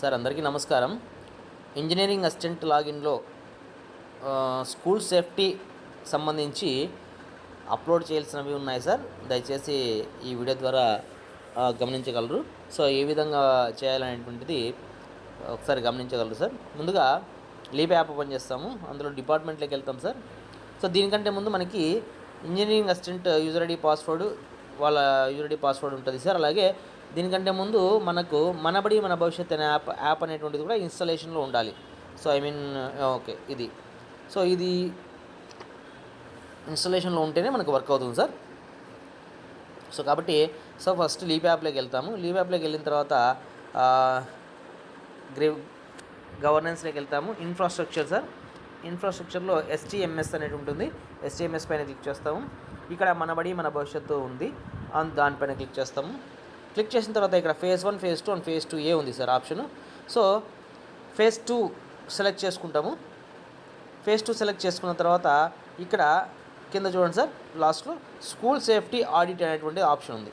Sir అందరికీ నమస్కారం. Engineering assistant లాగిన్లో స్కూల్ సేఫ్టీ సంబంధించి అప్లోడ్ చేయాల్సినవి ఉన్నాయి సార్. దయచేసి ఈ వీడియో ద్వారా గమనించగలరు. సో ఏ విధంగా చేయాలనేటువంటిది ఒకసారి గమనించగలరు సార్. ముందుగా లీప్ యాప్ ఓపెన్ చేస్తాము. అందులో డిపార్ట్మెంట్లోకి వెళ్తాం సార్. సో దీనికంటే ముందు మనకి engineering assistant user ID password వాళ్ళ యూజర్ ఐడి పాస్వర్డ్ ఉంటుంది సార్. అలాగే దీనికంటే ముందు మనకు మనబడి మన భవిష్యత్ అనే యాప్ యాప్ అనేటువంటిది కూడా ఇన్స్టాలేషన్లో ఉండాలి. సో ఐ మీన్ ఓకే ఇది. సో ఇది ఇన్స్టాలేషన్లో ఉంటేనే మనకు వర్క్ అవుతుంది సార్. సో కాబట్టి సో ఫస్ట్ లీప్ యాప్లోకి వెళ్తాము. లీప్ యాప్లోకి వెళ్ళిన తర్వాత ఆ, గ్రే గవర్నెన్స్లోకి వెళ్తాము. ఇన్ఫ్రాస్ట్రక్చర్ సార్ ఇన్ఫ్రాస్ట్రక్చర్లో ఎస్టీఎంఎస్ అనేది ఉంటుంది. ఎస్టీఎంఎస్ పైన క్లిక్ చేస్తాము. ఇక్కడ మనబడి మన భవిష్యత్తు ఉంది. దానిపైన క్లిక్ చేస్తాము. క్లిక్ చేసిన తర్వాత ఇక్కడ phase one phase two and phase two A ఉంది sir option? So phase two select చేసుకుంటాము. ఫేజ్ టూ సెలెక్ట్ చేసుకున్న తర్వాత ఇక్కడ కింద చూడండి సార్ లాస్ట్లో స్కూల్ సేఫ్టీ ఆడిట్ అనేటువంటి ఆప్షన్ ఉంది.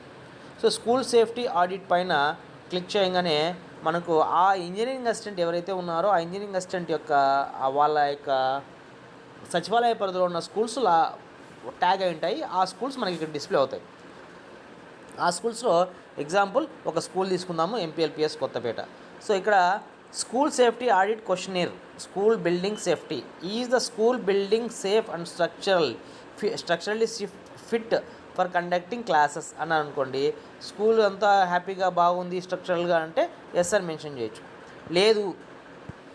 సో స్కూల్ సేఫ్టీ ఆడిట్ పైన క్లిక్ చేయగానే మనకు ఆ ఇంజనీరింగ్ అసిస్టెంట్ ఎవరైతే ఉన్నారో ఆ ఇంజనీరింగ్ అసిస్టెంట్ యొక్క వాళ్ళ యొక్క సచివాలయ పరిధిలో ఉన్న స్కూల్స్ లా ట్యాగ్ అయి ఉంటాయి. ఆ స్కూల్స్ మనకి ఇక్కడ డిస్ప్లే అవుతాయి. ఆ స్కూల్స్లో ఎగ్జాంపుల్ ఒక స్కూల్ తీసుకుందాము ఎంపీఎల్పిఎస్ కొత్తపేట. సో ఇక్కడ school safety audit questionnaire school building safety. Is the school building safe and structural structurally fit for conducting classes అని అనుకోండి స్కూల్ అంతా హ్యాపీగా బాగుంది స్ట్రక్చరల్గా అంటే ఎస్ మెన్షన్ చేయొచ్చు. లేదు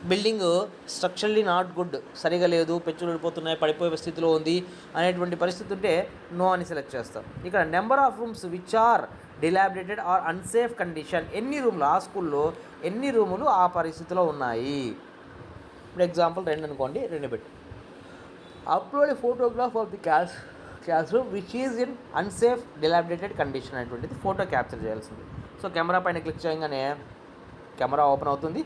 బిల్డింగ్ స్ట్రక్చరల్లీ నాట్ గుడ్ సరిగా లేదు పెచ్చులు వెళ్ళిపోతున్నాయి పడిపోయే స్థితిలో ఉంది అనేటువంటి పరిస్థితి ఉంటే నో అని సెలెక్ట్ చేస్తాం. ఇక్కడ number of rooms which are dilapidated are unsafe condition ఎన్ని రూమ్లు ఆ స్కూల్లో ఎన్ని రూములు ఆ పరిస్థితిలో ఉన్నాయి? ఇప్పుడు ఎగ్జాంపుల్ రెండు అనుకోండి రెండు పెట్టి. Upload photograph of the class classroom which is in unsafe dilapidated condition అనేటువంటిది ఫోటో క్యాప్చర్ చేయాల్సింది. సో కెమెరా పైన క్లిక్ చేయగానే కెమెరా ఓపెన్ అవుతుంది.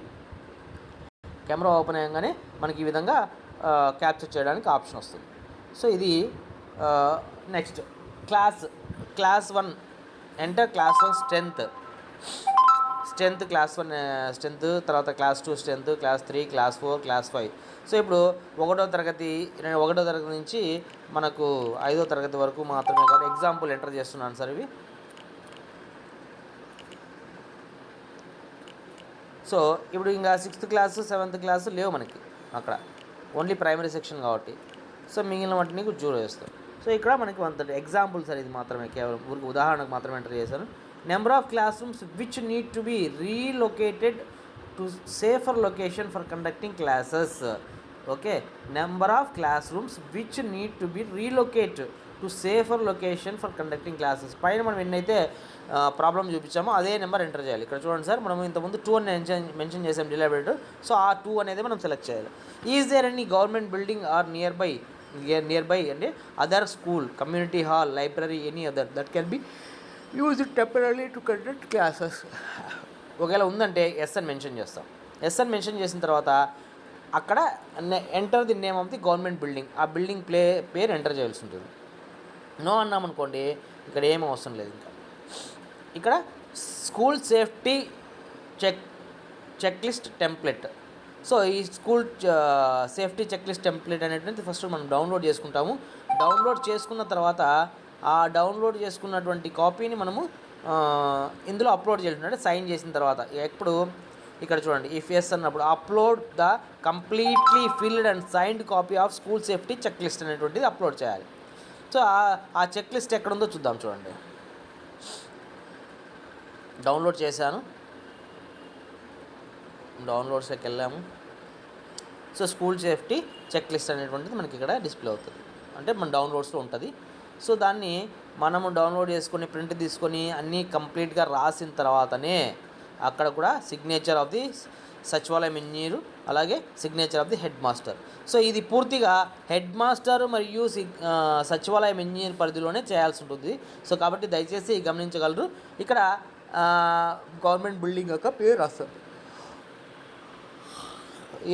కెమెరా ఓపెన్ అయ్యగానే మనకి ఈ విధంగా క్యాప్చర్ చేయడానికి ఆప్షన్ వస్తుంది. సో ఇది next class class one enter class one strength strength class one strength తర్వాత class two strength class three class four class five so ఇప్పుడు ఒకటో తరగతి ఒకటో తరగతి నుంచి మనకు ఐదో తరగతి వరకు మాత్రమే కాదు ఎగ్జాంపుల్ ఎంటర్ చేస్తున్నాను సార్ ఇవి. సో ఇప్పుడు ఇంకా సిక్స్త్ క్లాస్ సెవెంత్ క్లాస్ లేవు మనకి అక్కడ. ఓన్లీ ప్రైమరీ సెక్షన్ కాబట్టి. సో మిగిలిన వాటిని జూరో వేస్తాం సో ఇక్కడ మనకి వంద ఎగ్జాంపుల్ సార్ ఇది మాత్రమే. కేవలం ఊరికి ఉదాహరణకు మాత్రమే ఎంటర్ చేశాను number of classrooms which need to be relocated to safer location for conducting classes okay number of classrooms which need to be relocate to safer location for conducting classes పైన మనం ఎన్నైతే ప్రాబ్లం చూపించామో అదే number enter చేయాలి. ఇక్కడ చూడండి sir మనం ఇంతకుముందు two అని మెన్షన్ చేసాం డిలేబెడ్ సో ఆ టూ అనేది మనం సెలెక్ట్ చేయాలి. Is there any government building or nearby nearby అంటే other school community hall library any other that can be use temporary to conduct classes ఒకవేళ ఉందంటే ఎస్ అని మెన్షన్ చేస్తాం. ఎస్ అని మెన్షన్ చేసిన తర్వాత అక్కడ enter the name of the government building ఆ బిల్డింగ్ ప్లే పేరు ఎంటర్ చేయాల్సి ఉంటుంది. నో అన్నామనుకోండి ఇక్కడ ఏం అవసరం లేదు ఇంకా. ఇక్కడ school safety check checklist template. So ఈ school safety checklist template అనేటువంటి ఫస్ట్ మనం డౌన్లోడ్ చేసుకుంటాము. డౌన్లోడ్ చేసుకున్న తర్వాత ఆ డౌన్లోడ్ చేసుకున్నటువంటి కాపీని మనము ఇందులో అప్లోడ్ చేయాలి. అంటే సైన్ చేసిన తర్వాత ఎప్పుడు ఇక్కడ చూడండి ఇఫ్ ఎస్ అన్నప్పుడు upload the completely filled and signed copy of school safety checklist అనేటువంటిది అప్లోడ్ చేయాలి. సో ఆ- చెక్ లిస్ట్ ఎక్కడ ఉందో చూద్దాం చూడండి. డౌన్లోడ్ చేశాను. డౌన్లోడ్స్కి వెళ్ళాము. So school safety checklist అనేటువంటిది మనకి ఇక్కడ డిస్ప్లే అవుతుంది. అంటే మన డౌన్లోడ్స్లో ఉంటుంది. సో దాన్ని మనము డౌన్లోడ్ చేసుకొని ప్రింట్ తీసుకొని అన్నీ కంప్లీట్గా రాసిన తర్వాతనే అక్కడ కూడా signature of the Sachivalayam engineer అలాగే signature of the headmaster so ఇది పూర్తిగా హెడ్ మాస్టర్ మరియు సిగ్ సచివాలయం ఇంజనీర్ పరిధిలోనే చేయాల్సి ఉంటుంది. సో కాబట్టి దయచేసి గమనించగలరు. ఇక్కడ గవర్నమెంట్ బిల్డింగ్ యొక్క పేరు రాస్తారు.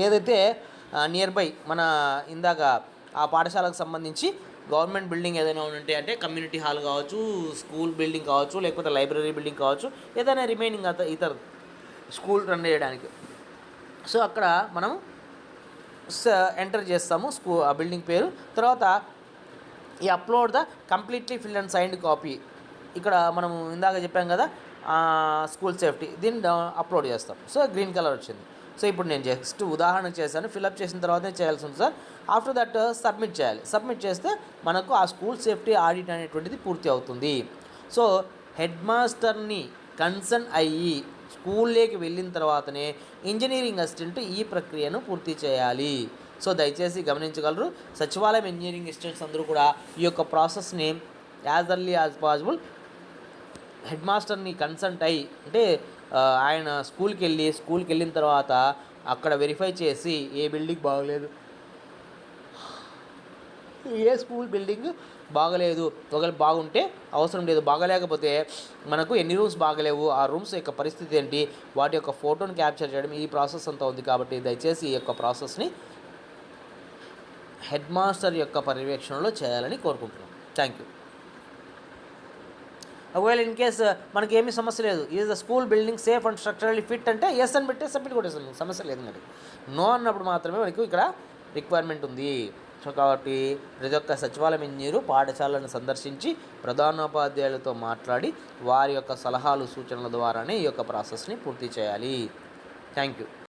ఏదైతే నియర్ బై మన ఇందాక ఆ పాఠశాలకు సంబంధించి గవర్నమెంట్ బిల్డింగ్ ఏదైనా ఉంటే అంటే కమ్యూనిటీ హాల్ కావచ్చు స్కూల్ బిల్డింగ్ కావచ్చు లేకపోతే లైబ్రరీ బిల్డింగ్ కావచ్చు ఏదైనా రిమైనింగ్ అత ఇతర స్కూల్ రన్ చేయడానికి. సో అక్కడ మనం ఎంటర్ చేస్తాము స్కూ ఆ బిల్డింగ్ పేరు. తర్వాత ఈ upload the completely fill and signed copy. ఇక్కడ మనం ఇందాక చెప్పాం కదా స్కూల్ సేఫ్టీ. దీన్ని అప్లోడ్ చేస్తాం. సో గ్రీన్ కలర్ వచ్చింది. సో ఇప్పుడు నేను జస్ట్ ఉదాహరణ చేశాను. ఫిల్అప్ చేసిన తర్వాతే చేయాల్సి ఉంది sir. After that uh, submit చేయాలి. సబ్మిట్ చేస్తే మనకు ఆ స్కూల్ సేఫ్టీ ఆడిట్ అనేటువంటిది పూర్తి అవుతుంది. సో హెడ్ మాస్టర్ని కన్సర్న్ అయ్యి స్కూల్లోకి వెళ్ళిన తర్వాతనే ఇంజనీరింగ్ అసిస్టెంట్ ఈ ప్రక్రియను పూర్తి చేయాలి. సో దయచేసి గమనించగలరు. సచివాలయం ఇంజనీరింగ్ అసిస్టెంట్స్ అందరూ కూడా ఈ యొక్క ప్రాసెస్ని as early as possible head మాస్టర్ని కన్సల్ట్ అయ్యి అంటే ఆయన స్కూల్కి వెళ్ళి స్కూల్కి వెళ్ళిన తర్వాత అక్కడ వెరిఫై చేసి ఏ బిల్డింగ్ బాగలేదు. ఏ స్కూల్ బిల్డింగ్ బాగలేదు ఒకవేళ బాగుంటే అవసరం లేదు. బాగలేకపోతే మనకు ఎన్ని రూమ్స్ బాగలేవు ఆ రూమ్స్ యొక్క పరిస్థితి ఏంటి వాటి యొక్క ఫోటోని క్యాప్చర్ చేయడం ఈ ప్రాసెస్ అంతా ఉంది కాబట్టి దయచేసి ఈ యొక్క ప్రాసెస్ని హెడ్ మాస్టర్ యొక్క పర్యవేక్షణలో చేయాలని కోరుకుంటున్నాం. థ్యాంక్ యూ ఒకవేళ ఇన్ కేస్ మనకి ఏమీ సమస్య లేదు is the school building safe and structurally fit అంటే ఎస్ అని పెట్టే సబ్మిట్ కొట్టేస్తాను సమస్య లేదు మరి. నో అన్నప్పుడు మాత్రమే మనకు ఇక్కడ రిక్వైర్మెంట్ ఉంది. సో కాబట్టి ప్రతి ఒక్క సచివాలయం ఇంజనీరు పాఠశాలను సందర్శించి ప్రధానోపాధ్యాయులతో మాట్లాడి వారి యొక్క సలహాలు సూచనల ద్వారానే ఈ యొక్క ప్రాసెస్ని పూర్తి చేయాలి. Thank you